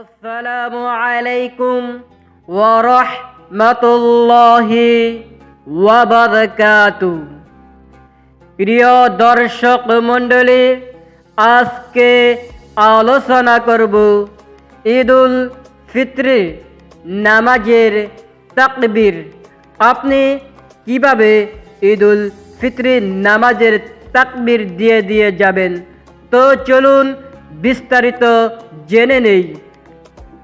আসসালামু আলাইকুম ওয়া রাহমাতুল্লাহি ওয়া বারাকাতু প্রিয় দর্শক মণ্ডলী, আজকে আলোচনা করব ঈদুল ফিত্রি নামাজের তাকবীর। আপনি কীভাবে ঈদুল ফিত্রি নামাজের তাকবীর দিয়ে দিয়ে যাবেন? তো চলুন বিস্তারিত জেনে নেই।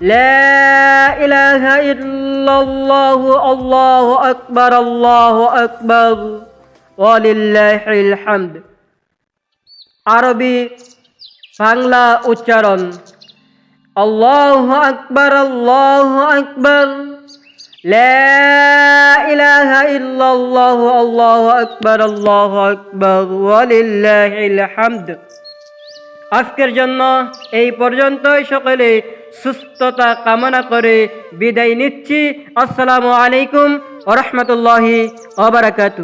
لا إله إلا الله الله أكبر الله أكبر ولله الحمد আরবি বাংলা উচ্চারণ আল্লাহ আকবর আল্লাহ আকবর لا إله إلا الله الله أكبر الله أكبر ولله الحمد আজকের জন্য এই পর্যন্তই সকলে সুস্থতা কামনা করে বিদায় নিচ্ছি। আসসালামু আলাইকুম রহমতুল্লাহি ওবরাকাতু